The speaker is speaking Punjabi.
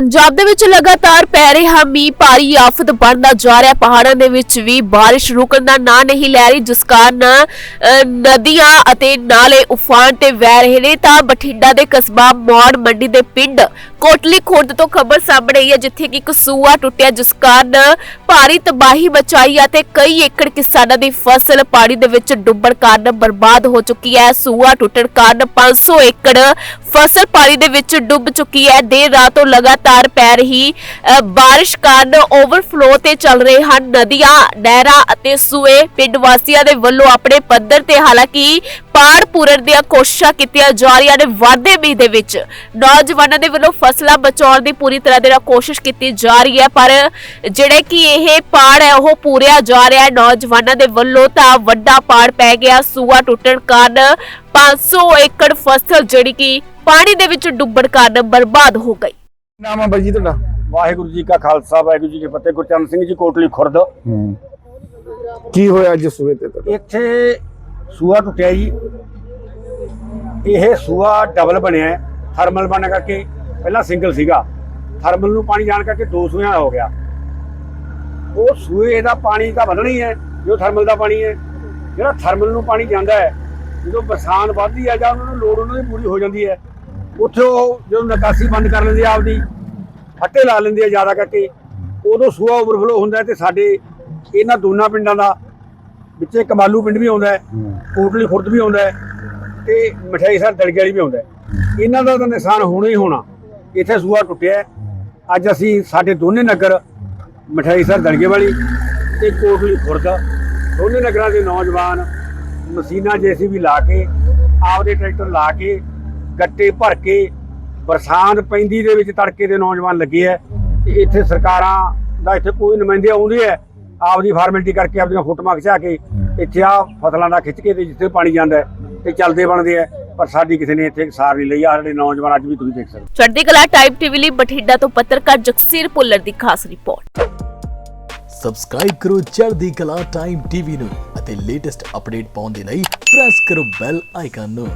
ਪੰਜਾਬ ਦੇ ਵਿੱਚ ਲਗਾਤਾਰ ਪੈ ਰਿਹਾ ਮੀਂਹ, ਭਾਰੀ ਆਫਤ ਬਣਦਾ ਜਾ ਰਿਹਾ। ਪਹਾੜਾਂ ਦੇ ਵਿੱਚ ਵੀ ਬਾਰਿਸ਼ ਰੁਕਣ ਦਾ ਨਾਂ ਨਹੀਂ ਲੈ ਰਹੀ, ਜਿਸ ਕਾਰਨ ਨਦੀਆਂ ਅਤੇ ਨਾਲੇ ਉਫਾਨ ਤੇ ਵਹਿ ਰਹੇ ਨੇ। ਤਾਂ ਬਠਿੰਡਾ ਦੇ ਕਸਬਾ ਮੌੜ ਮੰਡੀ ਦੇ ਪਿੰਡ ਕੋਟਲੀ ਖੁਰਦ ਤੋਂ ਖਬਰ ਸਾਹਮਣੇ ਆਈ ਹੈ ਜਿੱਥੇ ਕਿ ਇੱਕ ਟੁੱਟਿਆ ਜਿਸ ਕਾਰਨ ਭਾਰੀ ਤਬਾਹੀ ਮਚਾਈ ਹੈ ਕਈ ਏਕੜ ਕਿਸਾਨਾਂ ਦੀ ਫਸਲ ਪਾਣੀ ਦੇ ਵਿੱਚ ਡੁੱਬਣ ਕਾਰਨ ਬਰਬਾਦ ਹੋ ਚੁੱਕੀ ਹੈ। ਸੂਆ ਟੁੱਟਣ ਕਾਰਨ 500 ਏਕੜ ਫਸਲ ਪਾਣੀ ਦੇ ਵਿੱਚ ਡੁੱਬ ਚੁੱਕੀ ਹੈ। ਦੇਰ ਰਾਤ ਤੋਂ ਲਗਾਤਾਰ ਪੈ ਰਹੀ ਅ, ਬਾਰਿਸ਼ ਕਾਰਨ ਓਵਰਫਲੋ ਤੇ ਚੱਲ ਰਹੇ ਹਨ। ਨਦੀਆਂ ਨਹਿਰਾਂ ਅਤੇ ਸੂਏ ਪਿੰਡ ਵਾਸੀਆਂ ਦੇ ਵੱਲੋਂ ਆਪਣੇ ਪੱਧਰ ਤੇ ਹਾਲਾਂਕਿ ਪਾੜ ਪੂਰਨ ਦੀਆਂ ਕੋਸ਼ਿਸ਼ਾਂ ਕੀਤੀਆਂ ਜਾ ਰਹੀਆਂ ਨੇ ਵਾਧੇ ਮੀਂਹ ਦੇ ਵਿੱਚ। ਨੌਜਵਾਨਾਂ ਦੇ ਵੱਲੋਂ ਫਸਲਾਂ ਬਚਾਉਣ ਦੀ ਪੂਰੀ ਤਰ੍ਹਾਂ ਦੇ ਨਾਲ ਕੋਸ਼ਿਸ਼ ਕੀਤੀ ਜਾ ਰਹੀ ਹੈ ਪਰ ਜਿਹੜੇ ਕਿ ਇਹ ਪਾੜ ਹੈ ਉਹ ਪੂਰਿਆ ਜਾ ਰਿਹਾ ਹੈ। ਨੌਜਵਾਨਾਂ ਦੇ ਵੱਲੋਂ ਤਾਂ ਵੱਡਾ ਪਾੜ ਪੈ ਗਿਆ। ਸੂਆ ਟੁੱਟਣ ਕਾਰਨ 500 ਏਕੜ ਫਸਲ ਜਿਹੜੀ ਕਿ ਪਾਣੀ ਦੇ ਵਿੱਚ ਡੁੱਬਣ ਕਾਰਨ ਬਰਬਾਦ ਹੋ ਗਈ। ਨਾਮ ਹੈ ਬਾਈ ਜੀ ਤੁਹਾਡਾ? ਵਾਹਿਗੁਰੂ ਜੀ ਕਾ ਖਾਲਸਾ ਵਾਹਿਗੁਰੂ ਜੀ ਕੀ ਫਤਿਹ। ਗੁਰਚਰਨ ਸਿੰਘ ਜੀ ਕੋਟਲੀ ਖੁਰਦ। ਕੀ ਹੋਇਆ ਅੱਜ ਸਵੇਰ ਤੇ ਇੱਥੇ ਸੂਆ ਟੁੱਟਿਆ ਜੀ। ਇਹ ਸੂਆ ਡਬਲ ਬਣਿਆ ਹੈ। ਥਰਮਲ ਬਣ ਕਰਕੇ ਪਹਿਲਾਂ ਸਿੰਗਲ ਸੀਗਾ। ਥਰਮਲ ਨੂੰ ਪਾਣੀ ਜਾਣ ਕਰਕੇ ਦੋ ਸੂਆਂ ਹੋ ਗਿਆ। ਉਹ ਸੂਏ ਦਾ ਪਾਣੀ ਤਾਂ ਵਧਣਾ ਹੀ ਹੈ, ਜੋ ਥਰਮਲ ਦਾ ਪਾਣੀ ਹੈ। ਜਿਹੜਾ ਥਰਮਲ ਨੂੰ ਪਾਣੀ ਜਾਂਦਾ ਹੈ, ਜਦੋਂ ਬਰਸਾਤ ਵੱਧਦੀ ਹੈ ਜਾਂ ਉਹਨਾਂ ਨੂੰ ਲੋੜ ਉਹਨਾਂ ਦੀ ਪੂਰੀ ਹੋ ਜਾਂਦੀ ਹੈ, ਉੱਥੇ ਉਹ ਜਦੋਂ ਨਿਕਾਸੀ ਬੰਦ ਕਰ ਲੈਂਦੇ ਆ ਆਪਦੀ, ਫੱਟੇ ਲਾ ਲੈਂਦੇ ਆ ਜ਼ਿਆਦਾ ਕਰਕੇ, ਉਦੋਂ ਸੂਆ ਓਵਰਫਲੋ ਹੁੰਦਾ ਹੈ ਤੇ ਸਾਡੇ ਇਹਨਾਂ ਦੋਨਾਂ ਪਿੰਡਾਂ ਦਾ ਵਿੱਚ ਕਮਾਲੂ ਪਿੰਡ ਵੀ ਆਉਂਦਾ ਹੈ ਕੋਟਲੀ ਖੁਰਦ ਵੀ ਆਉਂਦਾ ਹੈ ਤੇ ਮਠਿਆਈ ਸਰ ਦਲਗੇ ਵਾਲੀ ਵੀ ਆਉਂਦਾ ਹੈ। ਇਹਨਾਂ ਦਾ ਤਾਂ ਨੁਕਸਾਨ ਹੋਣਾ ਹੀ ਹੋਣਾ। ਇੱਥੇ ਸੂਆ ਟੁੱਟਿਆ। ਅੱਜ ਅਸੀਂ ਸਾਡੇ ਦੋਨੇ ਨਗਰ ਮਠਿਆਈ ਸਰ ਦਲਗੇ ਵਾਲੀ ਤੇ ਕੋਟਲੀ ਖੁਰਦ ਦੋਨੇ ਨਗਰਾਂ ਦੇ ਨੌਜਵਾਨ ਮਸ਼ੀਨਾਂ ਜੇਸੀਬੀ ਲਾ ਕੇ ਆਪਦੇ ਟਰੈਕਟਰ ਲਾ ਕੇ ਗੱਟੇ ਭਰ ਕੇ ਬਰਸਾਤ ਪੈਂਦੀ ਦੇ ਵਿੱਚ ਤੜਕੇ ਦੇ ਨੌਜਵਾਨ ਲੱਗੇ ਐ ਤੇ ਇੱਥੇ ਸਰਕਾਰਾਂ ਦਾ ਇੱਥੇ ਕੋਈ ਨੁਮਾਇੰਦੇ ਆਉਂਦੇ ਐ ਆਪਦੀ ਫਾਰਮੈਲਿਟੀ ਕਰਕੇ ਆਪਦੀਆਂ ਫੋਟੋਆਂ ਖਿਚਾ ਕੇ ਇੱਥੇ ਆ ਫਸਲਾਂ ਦਾ ਖਿੱਚ ਕੇ ਤੇ ਜਿੱਥੇ ਪਾਣੀ ਜਾਂਦਾ ਹੈ ਤੇ ਚੱਲਦੇ ਬਣਦੇ ਐ ਪਰ ਸਾਡੀ ਕਿਸੇ ਨੇ ਇੱਥੇ ਸਾਰ ਨਹੀਂ ਲਈ। ਆ ਸਾਡੇ ਨੌਜਵਾਨ ਅੱਜ ਵੀ ਤੁਸੀਂ ਦੇਖ ਸਕਦੇ ਚੜ੍ਹਦੀ ਕਲਾ ਟਾਈਮ ਟੀਵੀ ਲਈ ਬਠਿੰਡਾ ਤੋਂ ਪੱਤਰਕਾਰ ਜਗਸੀਰ ਭੁੱਲਰ ਦੀ ਖਾਸ ਰਿਪੋਰਟ। ਸਬਸਕ੍ਰਾਈਬ ਕਰੋ ਚੜ੍ਹਦੀ ਕਲਾ ਟਾਈਮ ਟੀਵੀ ਨੂੰ ਅਤੇ ਲੇਟੈਸਟ ਅਪਡੇਟ ਪਾਉਣ ਦੇ ਲਈ ਪ੍ਰੈਸ ਕਰੋ ਬੈਲ ਆਈਕਨ ਨੂੰ।